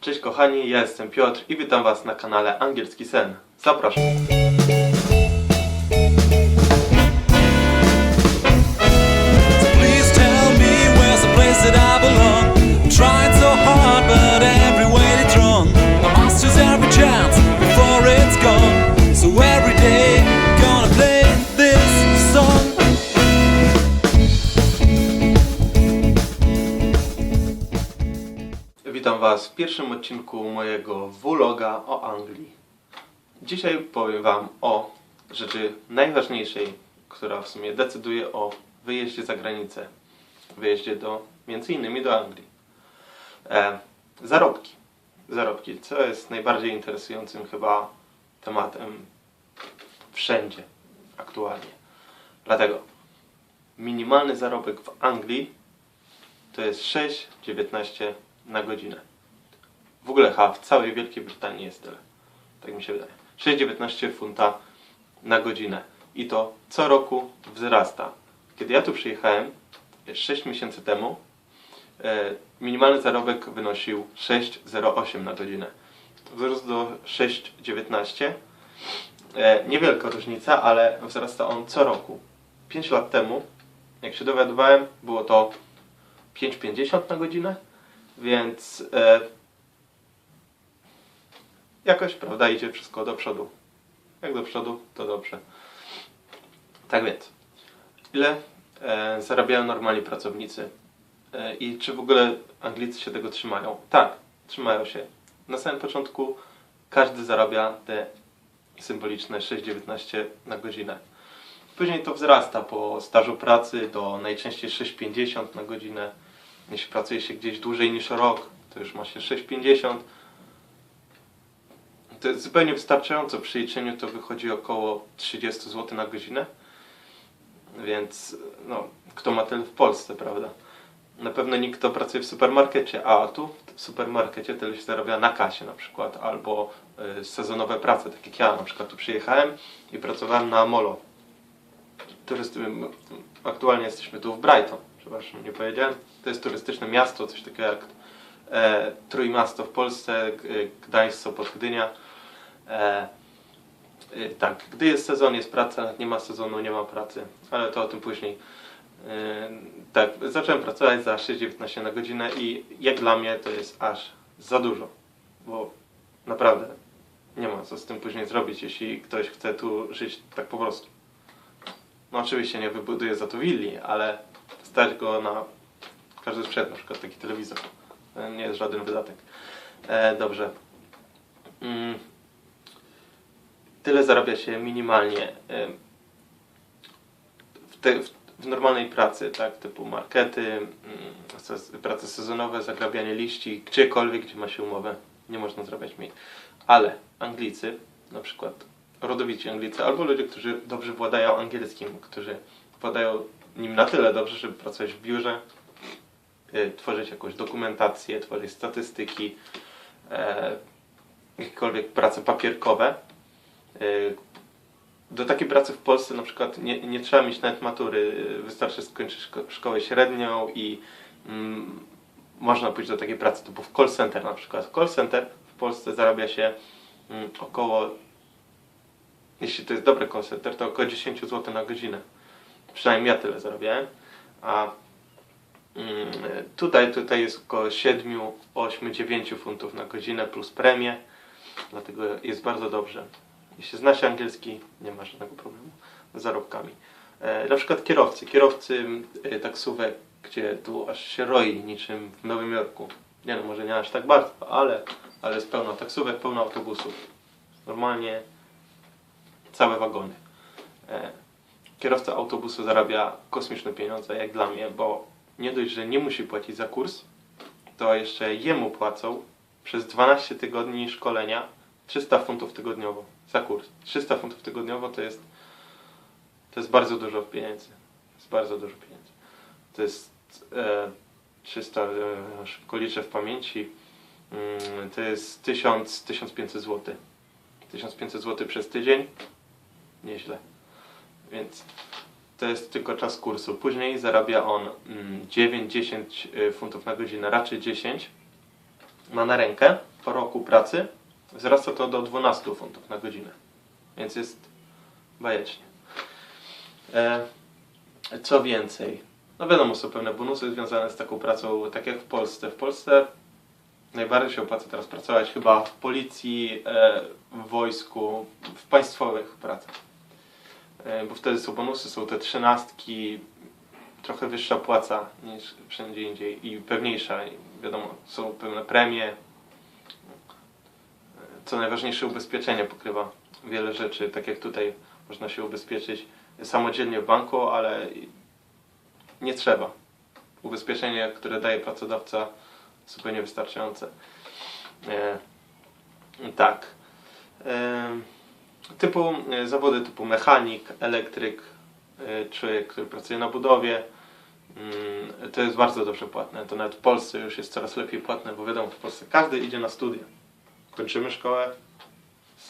Cześć kochani, ja jestem Piotr i witam Was na kanale Angielski Sen. Zapraszam. Pierwszym odcinku mojego vloga o Anglii. Dzisiaj powiem Wam o rzeczy najważniejszej, która w sumie decyduje o wyjeździe za granicę. Wyjeździe do, między innymi do Anglii. E, zarobki. Zarobki, co jest najbardziej interesującym chyba tematem wszędzie aktualnie. Dlatego minimalny zarobek w Anglii to jest 6,19 na godzinę. W ogóle chyba w całej Wielkiej Brytanii jest tyle. Tak mi się wydaje. 6,19 funta na godzinę. I to co roku wzrasta. Kiedy ja tu przyjechałem 6 miesięcy temu, e, minimalny zarobek wynosił 6,08 na godzinę. Wzrósł do 6,19. E, niewielka różnica, ale wzrasta on co roku. 5 lat temu, jak się dowiadywałem, było to 5,50 na godzinę, więc e, jakoś, prawda, idzie wszystko do przodu. Jak do przodu, to dobrze. Tak więc, ile e, zarabiają normalni pracownicy? E, I czy w ogóle Anglicy się tego trzymają? Tak, trzymają się. Na samym początku każdy zarabia te symboliczne 6,19 na godzinę. Później to wzrasta po stażu pracy do najczęściej 6,50 na godzinę. Jeśli pracuje się gdzieś dłużej niż rok, to już ma się 6,50. To jest zupełnie wystarczająco. Przy liczeniu to wychodzi około 30 zł na godzinę. Więc no, kto ma tyle w Polsce, prawda? Na pewno nikt, kto pracuje w supermarkecie, a tu w supermarkecie tyle się zarabia na kasie na przykład, albo y, sezonowe prace, tak jak ja na przykład tu przyjechałem i pracowałem na Molo. Turysty, m- aktualnie jesteśmy tu w Brighton, przepraszam, nie powiedziałem. To jest turystyczne miasto, coś takiego jak e, Trójmiasto w Polsce, Gdańsk, Sopot, Gdynia. E, e, tak, gdy jest sezon, jest praca, nie ma sezonu, nie ma pracy, ale to o tym później. E, tak, zacząłem pracować za 6,19 na godzinę i jak dla mnie to jest aż za dużo, bo naprawdę nie ma co z tym później zrobić, jeśli ktoś chce tu żyć tak po prostu. No oczywiście nie wybuduje za to willi, ale stać go na każdy sprzęt, na przykład taki telewizor. To nie jest żaden wydatek. E, dobrze. Mm. Tyle zarabia się minimalnie w, te, w, w normalnej pracy, tak, typu markety, mm, prace sezonowe, zagrabianie liści, gdziekolwiek, gdzie ma się umowę, nie można zarabiać mniej. Ale Anglicy, na przykład rodowici Anglicy, albo ludzie, którzy dobrze władają angielskim, którzy władają nim na tyle dobrze, żeby pracować w biurze, y, tworzyć jakąś dokumentację, tworzyć statystyki, e, jakiekolwiek prace papierkowe. Y, do takiej pracy w Polsce na przykład nie, nie trzeba mieć nawet matury, y, wystarczy skończyć szko- szkołę średnią i mm, można pójść do takiej pracy typu w call center na przykład. Call center w Polsce zarabia się mm, około, jeśli to jest dobry call center, to około 10 zł na godzinę. Przynajmniej ja tyle zarabiałem. A mm, tutaj, tutaj jest około 7, 8, 9 funtów na godzinę plus premie. Dlatego jest bardzo dobrze. Jeśli znasz angielski, nie ma żadnego problemu z zarobkami. E, na przykład kierowcy. Kierowcy e, taksówek, gdzie tu aż się roi niczym w Nowym Jorku. Nie no, może nie aż tak bardzo, ale, ale jest pełno taksówek, pełno autobusów. Normalnie całe wagony. E, kierowca autobusu zarabia kosmiczne pieniądze, jak dla mnie, bo nie dość, że nie musi płacić za kurs, to jeszcze jemu płacą przez 12 tygodni szkolenia 300 funtów tygodniowo za kurs. 300 funtów tygodniowo to jest to jest bardzo dużo pieniędzy. To jest bardzo dużo pieniędzy. To jest e, 300, e, szybko liczę w pamięci, mm, to jest 1000, 1500 zł. 1500 zł przez tydzień. Nieźle. Więc to jest tylko czas kursu. Później zarabia on mm, 9-10 funtów na godzinę, raczej 10. Ma na rękę po roku pracy wzrasta to do 12 funtów na godzinę. Więc jest bajecznie. E, co więcej? No wiadomo, są pewne bonusy związane z taką pracą, tak jak w Polsce. W Polsce najbardziej się opłaca teraz pracować chyba w policji, e, w wojsku, w państwowych pracach. E, bo wtedy są bonusy, są te trzynastki, trochę wyższa płaca niż wszędzie indziej i pewniejsza. Wiadomo, są pewne premie. Co najważniejsze, ubezpieczenie pokrywa wiele rzeczy, tak jak tutaj można się ubezpieczyć samodzielnie w banku, ale nie trzeba. Ubezpieczenie, które daje pracodawca, zupełnie wystarczające. E, tak. E, typu e, zawody typu mechanik, elektryk, e, człowiek, który pracuje na budowie. Mm, To jest bardzo dobrze płatne. To nawet w Polsce już jest coraz lepiej płatne, bo wiadomo, w Polsce każdy idzie na studia. Kończymy szkołę,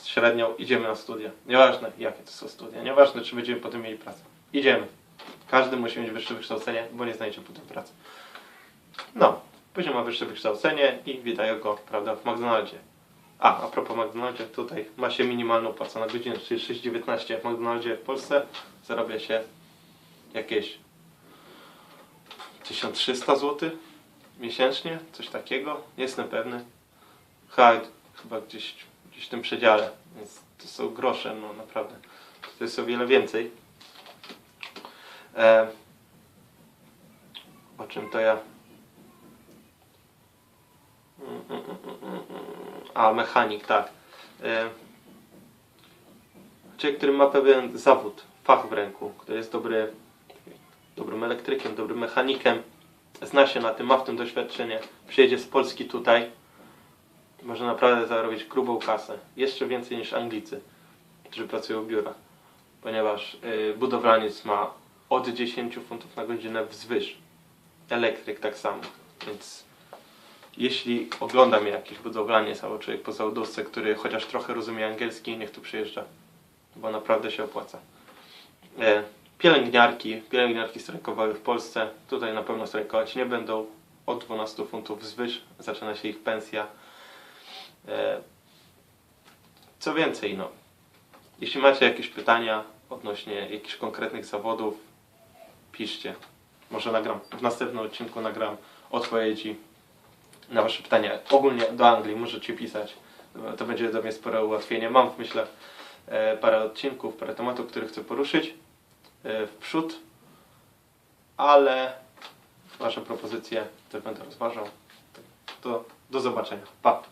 średnią, idziemy na studia. Nieważne jakie to są studia, nieważne czy będziemy potem mieli pracę. Idziemy. Każdy musi mieć wyższe wykształcenie, bo nie znajdzie potem pracy. No, później ma wyższe wykształcenie i witają go, prawda, w McDonaldzie. A, a propos McDonaldzie, tutaj ma się minimalną płacę na godzinę, czyli 6,19 w McDonaldzie w Polsce zarabia się jakieś 1300 zł miesięcznie, coś takiego, nie jestem pewny. Chyba, chyba gdzieś, gdzieś w tym przedziale, więc to są grosze, no naprawdę. To jest o wiele więcej. E, o czym to ja? A, mechanik, tak. E, człowiek, który ma pewien zawód, fach w ręku, który jest dobry, dobrym elektrykiem, dobrym mechanikiem, zna się na tym, ma w tym doświadczenie, przyjedzie z Polski tutaj, może naprawdę zarobić grubą kasę. Jeszcze więcej niż Anglicy, którzy pracują w biurach. Ponieważ y, budowlaniec ma od 10 funtów na godzinę wzwyż. Elektryk tak samo. Więc jeśli ogląda mnie jakiś budowlaniec albo człowiek po zawodowisce, który chociaż trochę rozumie angielski, niech tu przyjeżdża. Bo naprawdę się opłaca. E, pielęgniarki, pielęgniarki strajkowały w Polsce. Tutaj na pewno strajkować nie będą. Od 12 funtów wzwyż zaczyna się ich pensja. E, Co więcej, no, jeśli macie jakieś pytania odnośnie jakichś konkretnych zawodów, piszcie. Może nagram, w następnym odcinku nagram odpowiedzi na Wasze pytania. Ogólnie do Anglii możecie pisać. To będzie dla mnie spore ułatwienie. Mam w myślach e, parę odcinków, parę tematów, które chcę poruszyć e, w przód, ale Wasze propozycje też będę rozważał. To do zobaczenia. Pa!